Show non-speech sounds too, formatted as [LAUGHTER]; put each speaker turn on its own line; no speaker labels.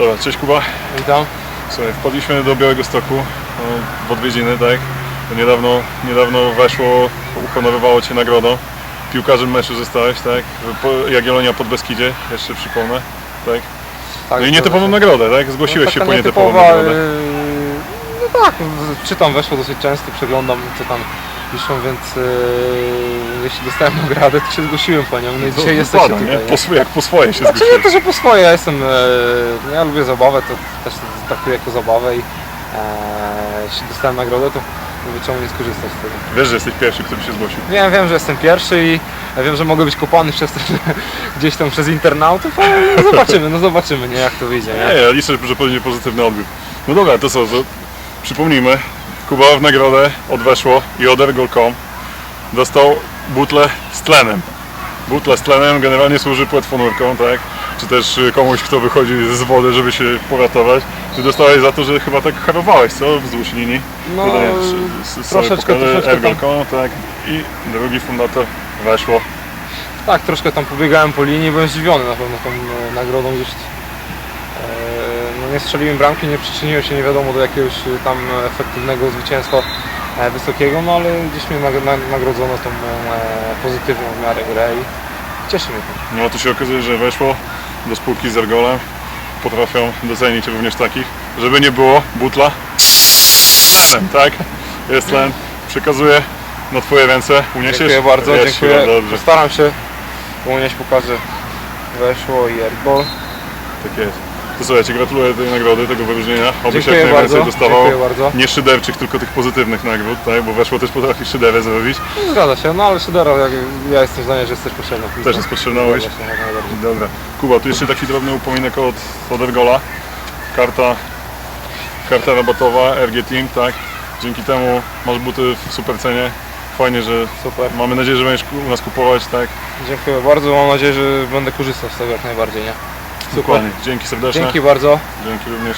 Dobra, cześć Kuba.
Witam.
Słuchaj, wpadliśmy do Białego Stoku no, w odwiedziny, tak? Niedawno, niedawno weszło, uhonorowało Cię nagrodą. Piłkarzem meczu zostałeś, tak? Jagiellonia pod Beskidzie, jeszcze przypomnę, tak?
Tak,
No i nietypową
się.
nagrodę, tak? Zgłosiłeś
No,
się po nietypową nagrodę.
yy, No tak, czytam weszło dosyć często, przeglądam co tam piszą, więc yy, jeśli dostałem nagrodę, to się zgłosiłem po nią. No i
To
dzisiaj jesteście
dokładnie,
tutaj.
nie? Po jak po swoje się
Znaczy nie to, że po swoje, ja jestem, yy, ja lubię zabawę, to też traktuję jako zabawę i yy, jeśli dostałem nagrodę, to mówię czemu nie skorzystać z tego.
Wiesz, że jesteś pierwszy, który się zgłosił.
Nie, wiem, że jestem pierwszy i ja wiem, że mogę być kopany przez to, [LAUGHS] że gdzieś tam przez internautów, ale no zobaczymy, no zobaczymy, nie, jak to wyjdzie, nie?
Nie, ja liczę, że będzie pozytywny odbiór. No dobra, to co, to przypomnijmy. Kuba w nagrodę odweszło i od Ergol.com dostał butlę z tlenem. Butla z tlenem generalnie służy płetwonurką, tak? Czy też y, komuś, kto wychodzi z wody, żeby się poratować. Czy dostałeś za to, że chyba tak harowałeś, co? Wzdłuż linii.
No,
Tutaj sobie
troszeczkę, troszeczkę.
Ergol.com, tak? I drugi fundator weszło.
Tak, troszkę tam pobiegałem po linii, byłem zdziwiony na pewno tą e, nagrodą gdzieś. E, nie strzeliłem bramki, nie przyczyniłem się nie wiadomo do jakiegoś e, tam efektywnego zwycięstwa e, wysokiego, no ale gdzieś mnie nag- na- nagrodzono tą e, pozytywną w miarę grę i cieszy mnie to.
No a tu się okazuje, że weszło do spółki z Ergolem. Potrafią docenić również takich, żeby nie było butla tlenem, tak? Jest tlen. Przekazuję na Twoje ręce. Uniesiesz?
Dziękuję bardzo,
Jest,
dziękuję.
Dobrze,
Postaram się unieść, pokażę. Weszło i airball.
tak jest. To słuchajcie, gratuluję tej nagrody, tego wyróżnienia. Oby się
Dziękuję
jak najwięcej
bardzo,
dostawało.
dziękuję bardzo.
Nie szyderczych, tylko tych pozytywnych nagród, tak? Bo weszło też potrafi szyderę zrobić.
Zgadza się, no ale Szydera, jak, ja jestem zdania, że jesteś piłce.
Też jest potrzebna.
Zgadza się, jak najbardziej.
Dobra. Kuba, tu jeszcze taki drobny upominek od, od Ergola. Karta, karta rabatowa RG Team, tak? Dzięki temu masz buty w super cenie. Fajnie, że
Super.
mamy nadzieję, że będziesz u nas kupować, tak?
Dziękuję bardzo, mam nadzieję, że będę korzystał z tego jak najbardziej, nie? Super.
Dokładnie. Dzięki serdecznie.
Dzięki bardzo.
Dzięki również.